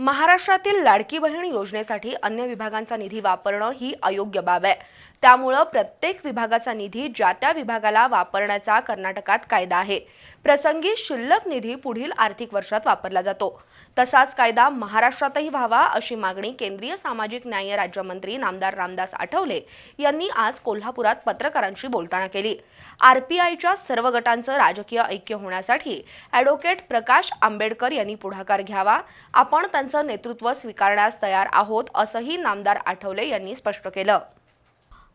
महाराष्ट्रातील लाडकी बहीण योजनेसाठी अन्य विभागांचा निधी वापरणं ही अयोग्य बाब आहे. त्यामुळं प्रत्येक विभागाचा निधी ज्या त्या विभागाला वापरण्याचा कर्नाटकात कायदा आहे. प्रसंगी शिल्लक निधी पुढील आर्थिक वर्षात वापरला जातो. तसाच कायदा महाराष्ट्रातही व्हावा अशी मागणी केंद्रीय सामाजिक न्याय राज्यमंत्री नामदार रामदास आठवले यांनी आज कोल्हापुरात पत्रकारांशी बोलताना केली. आरपीआयच्या सर्व गटांचं राजकीय ऐक्य होण्यासाठी ॲडव्होकेट प्रकाश आंबेडकर यांनी पुढाकार घ्यावा. आपण त्यांचा नेतृत्व स्वीकारण्यास तयार आहोत असंही नामदार आठवले यांनी स्पष्ट केलं.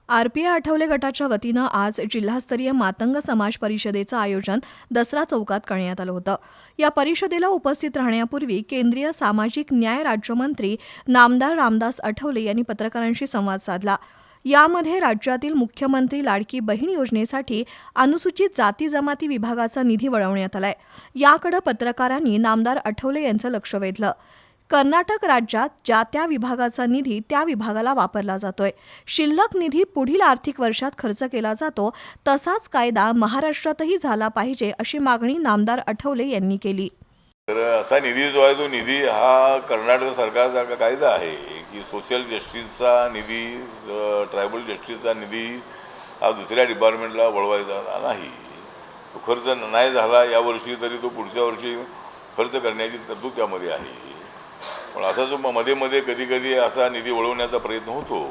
आरपीआय आठवले गटाच्या वतीनं आज जिल्हास्तरीय मातंग समाज परिषदेचं आयोजन दसरा चौकात करण्यात आलं होतं. या परिषदेला उपस्थित राहण्यापूर्वी केंद्रीय सामाजिक न्याय राज्यमंत्री नामदार रामदास आठवले यांनी पत्रकारांशी संवाद साधला. यामध्ये राज्यातील मुख्यमंत्री लाडकी बहीण योजनेसाठी अनुसूचित जाती जमाती विभागाचा निधी वळवण्यात आलाय. याकडे पत्रकारांनी नामदार आठवले यांचं लक्ष वेधलं. कर्नाटक राज्यात ज्या त्या विभागाचा निधी त्या विभागाला वापरला जातोय. शिल्लक निधी पुढील आर्थिक वर्षात खर्च केला जातो. तसाच कायदा महाराष्ट्रातही झाला पाहिजे अशी मागणी नामदार आठवले यांनी केली. तर असा निधी जो आहे तो निधी हा कर्नाटक सरकारचा कायदा आहे की सोशल जस्टिसचा निधी ट्रायबल जस्टिसचा निधी हा दुसऱ्या डिपार्टमेंटला वळवायचा नाही. तो खर्च नाही झाला यावर्षी तरी तो पुढच्या वर्षी खर्च करण्याची तरतूद त्यामध्ये आहे. पण असा जो मध्ये मध्ये कधी कधी असा निधी वळवण्याचा प्रयत्न होतो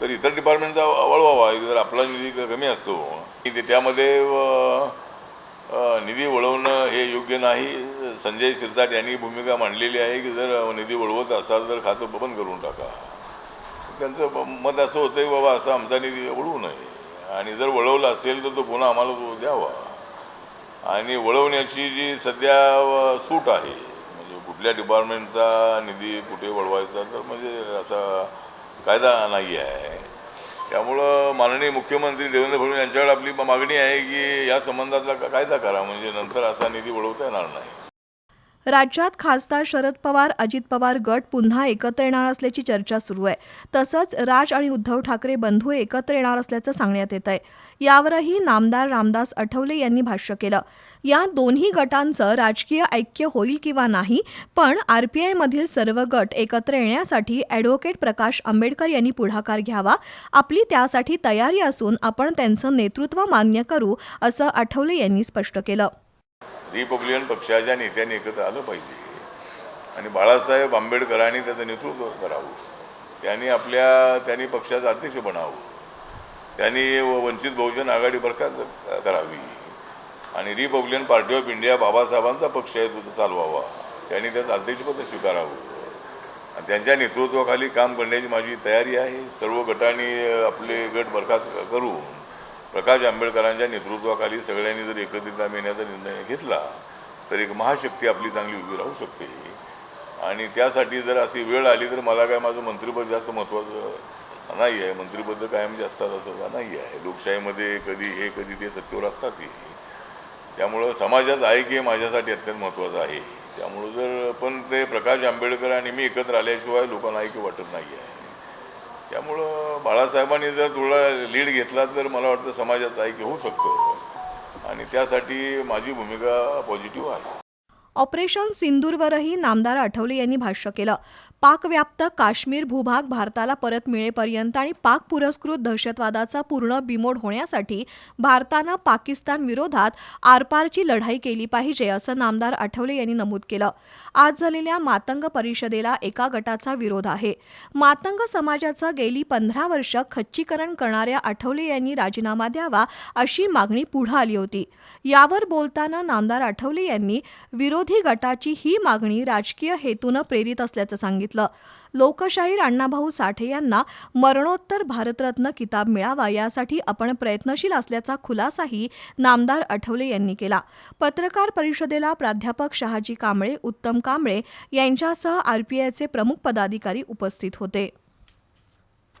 तर इतर डिपार्टमेंटचा वळवावा. जर आपला निधी कमी असतो की ते त्यामध्ये निधी वळवणं हे योग्य नाही. संजय शिरसाट यांनी भूमिका मांडलेली आहे की जर निधी वळवत असाल तर खातं बंद करून टाका. त्यांचं ब- मत असं होतं की बाबा असं आमचा निधी वळवू नये. आणि जर वळवला असेल तर तो पुन्हा आम्हाला तो द्यावा. आणि वळवण्याची जी सध्या सूट आहे कुठल्या डिपार्टमेंटचा निधी कुठे वळवायचा तर म्हणजे असा कायदा नाही आहे. त्यामुळं माननीय मुख्यमंत्री देवेंद्र फडणवीस यांच्याकडे आपली मागणी आहे की या संबंधातला का- कायदा करा म्हणजे नंतर असा निधी वळवता येणार नाही. राज्यात खासदार शरद पवार अजित पवार गट पुन्हा एकत्र येणार असल्याची चर्चा सुरू आहे. तसंच राज आणि उद्धव ठाकरे बंधू एकत्र येणार असल्याचं सांगण्यात येत आहे. यावरही नामदार रामदास आठवले यांनी भाष्य केलं. या दोन्ही गटांचं राजकीय ऐक्य होईल किंवा नाही पण आरपीआयमधील सर्व गट एकत्र येण्यासाठी ॲडव्होकेट प्रकाश आंबेडकर यांनी पुढाकार घ्यावा. आपली त्यासाठी तयारी असून आपण त्यांचं नेतृत्व मान्य करू असं आठवले यांनी स्पष्ट केलं. रिपब्लिकन पक्षाच्या नेत्यांनी एकत्र आलं पाहिजे. आणि बाळासाहेब आंबेडकरांनी त्याचं नेतृत्व करावं. त्यांनी आपल्या त्यांनी पक्षाचं अध्यक्ष बनावं. त्यांनी वंचित बहुजन आघाडी बरखास्त करावी. आणि रिपब्लिकन पार्टी ऑफ इंडिया बाबासाहेबांचा पक्ष आहे तो चालवावा. त्यांनी त्याचं अध्यक्षपद स्वीकारावं. आणि त्यांच्या नेतृत्वाखाली काम करण्याची माझी तयारी आहे. सर्व गटांनी आपले गट बरखास्त करून प्रकाश आंबेडकरांच्या नेतृत्वाखाली सगळ्यांनी जर एकत्रितता मिळण्याचा येण्याचा निर्णय घेतला तर एक महाशक्ती आपली चांगली उभी राहू शकते. आणि त्यासाठी जर अशी वेळ आली तर मला काय माझं मंत्रिपद जास्त महत्त्वाचं नाही आहे. मंत्रिपद कायम जास्त असं नाही आहे. लोकशाहीमध्ये कधी हे कधी ते सत्तेवर असतात की त्यामुळं समाजात आहे की हे माझ्यासाठी अत्यंत महत्त्वाचं आहे. त्यामुळं जर पण ते प्रकाश आंबेडकर आणि मी एकत्र आल्याशिवाय लोकांना ऐक्य वाटत नाही आहे. त्यामुळं बाळासाहेबांनी जर थोडा लीड घेतला तर मला वाटतं समाजाचा ऐक्य होऊ शकतं. आणि त्यासाठी माझी भूमिका पॉझिटिव्ह आहे. ऑपरेशन सिंदूरवरही नामदार आठवले यांनी भाष्य केलं. पाकव्याप्त काश्मीर भूभाग भारताला परत मिळेपर्यंत आणि पाक पुरस्कृत दहशतवादाचा पूर्ण बिमोड होण्यासाठी भारतानं पाकिस्तान विरोधात आरपारची लढाई केली पाहिजे असं नामदार आठवले यांनी नमूद केलं. आज झालेल्या मातंग परिषदेला एका गटाचा विरोध आहे. मातंग समाजाचं गेली पंधरा वर्ष खच्चीकरण करणाऱ्या आठवले यांनी राजीनामा द्यावा अशी मागणी पुढे आली होती. यावर बोलताना नामदार आठवले यांनी विरोध विरोधी गटाची ही मागणी राजकीय हेतूनं प्रेरित असल्याचं सांगितलं. लोकशाहीर अण्णाभाऊ साठे यांना मरणोत्तर भारतरत्न किताब मिळावा यासाठी आपण प्रयत्नशील असल्याचा खुलासाही नामदार आठवले यांनी केला. पत्रकार परिषदेला प्राध्यापक शहाजी कांबळे उत्तम कांबळे यांच्यासह आरपीआयचे प्रमुख पदाधिकारी उपस्थित होते.